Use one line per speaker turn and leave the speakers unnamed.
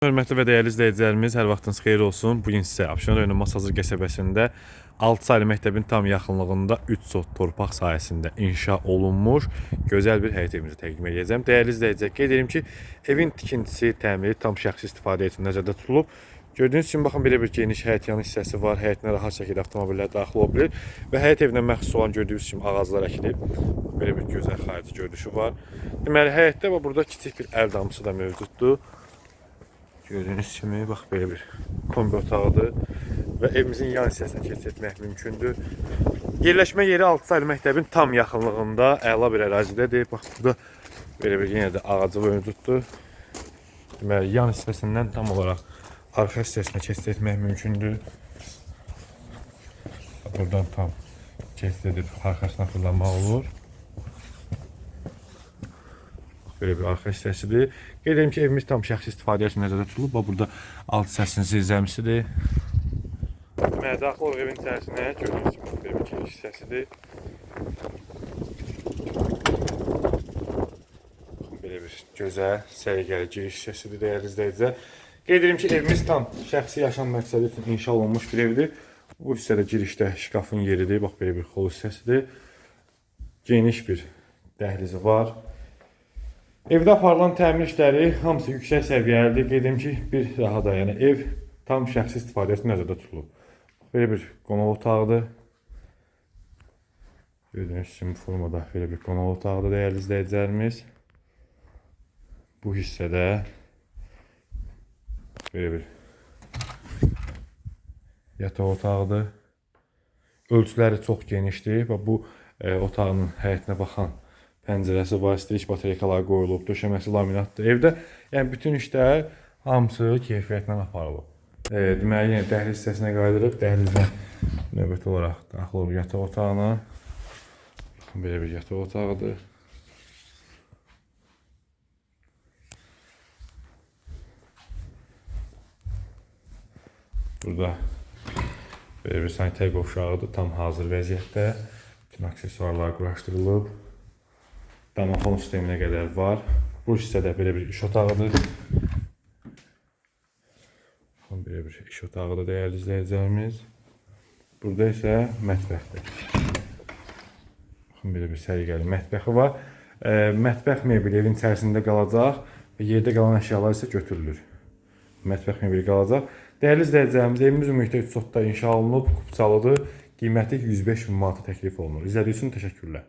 Hörmətli və dəyərli izləyicilərimiz, hər vaxtınız xeyir olsun. Bu gün sizə Abşeron rayonu Masazır qəsəbəsində 6 saylı məktəbin tam yaxınlığında 3 sot torpaq sahəsində inşa olunmuş gözəl bir həyət evimizi təqdim edəcəm. Dəyərli izləyicilər, qeyd edim ki, evin tikintisi, təmiri tam şəxsi istifadə üçün nəzərdə tutulub. Gördüyünüz kimi baxın belə bir geniş həyət yanı hissəsi var. Həyətinə rahat şəkildə avtomobillər daxil ola bilir və həyət evinə məxsus olan gördüyünüz kimi ağaclar əkilib. Belə bir gözəl xarici görünüşü var. Deməli həyətdə və burada kiçik bir əl damcısı da mövcuddur. Gördüyünüz kimi bax belə bir kombi otağıdır və evimizin yan hissəsinə keçid etmək mümkündür. Yerləşmə yeri 6 saylı məktəbin tam yaxınlığında, əla bir ərazidədir. Bax burada belə bir yenə də ağacı mövcuddur. Deməli yan hissəsindən tam olaraq arxa hissəsinə keçid etmək mümkündür. Buradan tam keçid edib arxasına fırlanmaq olur. Böyle bir arxa hissəsidir. Qeyd edim ki, evimiz tam şəxsi istifadəyə üçün nəzərdə tutulub. Burada alt hissəsinin zirzəmisidir. Deməli, daxil olaq evin içərisinə gördüyünüz kimi belə bir giriş hissəsidir. Belə bir gözəl, səliqəli giriş hissəsidir dəyərli izləyicilər. Qeyd edim ki, evimiz tam şəxsi yaşam məqsədi üçün inşa olunmuş bir evdir. Bu hissədə girişdə şkafın yeridir. Bax belə bir xol hissəsidir. Geniş bir dəhlizi var. Evdə aparılan təmir işləri hamısı yüksək səviyyəlidir. Qeyd edim ki, bir daha da, yəni ev tam şəxsi istifadə üçün nəzərdə tutulub. Belə bir qonaq otağıdır. Gördüyünüz kimi formada belə bir qonaq otağıdır dəyərli izləyicilərimiz. Bu hissədə belə bir yataq otağıdır. Ölçüləri çox genişdir və bu e, otağın həyətinə baxan pəncərəsi var, istilik batareykalar qoyulub, döşəməsi laminatdır. Evdə yəni bütün işlər hamısı keyfiyyətlə aparılıb. E, deməli yenə dəhliz hissəsinə qayıdırıq. Dəhlizdən növbəti olaraq daxil yataq otağına. Belə bir yataq otağıdır. Burada belə bir sanitar qovşağıdır, tam hazır vəziyyətdə. Bütün aksesuarlar quraşdırılıb. Damafon sisteminə qədər var. Bu hissədə belə bir iş otağıdır. Belə bir iş otağıdır dəyərli izləyicilərimiz. Burada isə mətbəxdir. Baxın belə bir səliqəli mətbəxi var. E, mətbəx mebeli evin içərisində qalacaq və yerdə qalan əşyalar isə götürülür. Mətbəx mebeli qalacaq. Dəyərli izləyicilərimiz, evimiz ümumilikdə 3 sotda inşa olunub, kupçalıdır. Qiyməti 105 min manata təklif olunur. İzlədiyiniz üçün təşəkkürlər.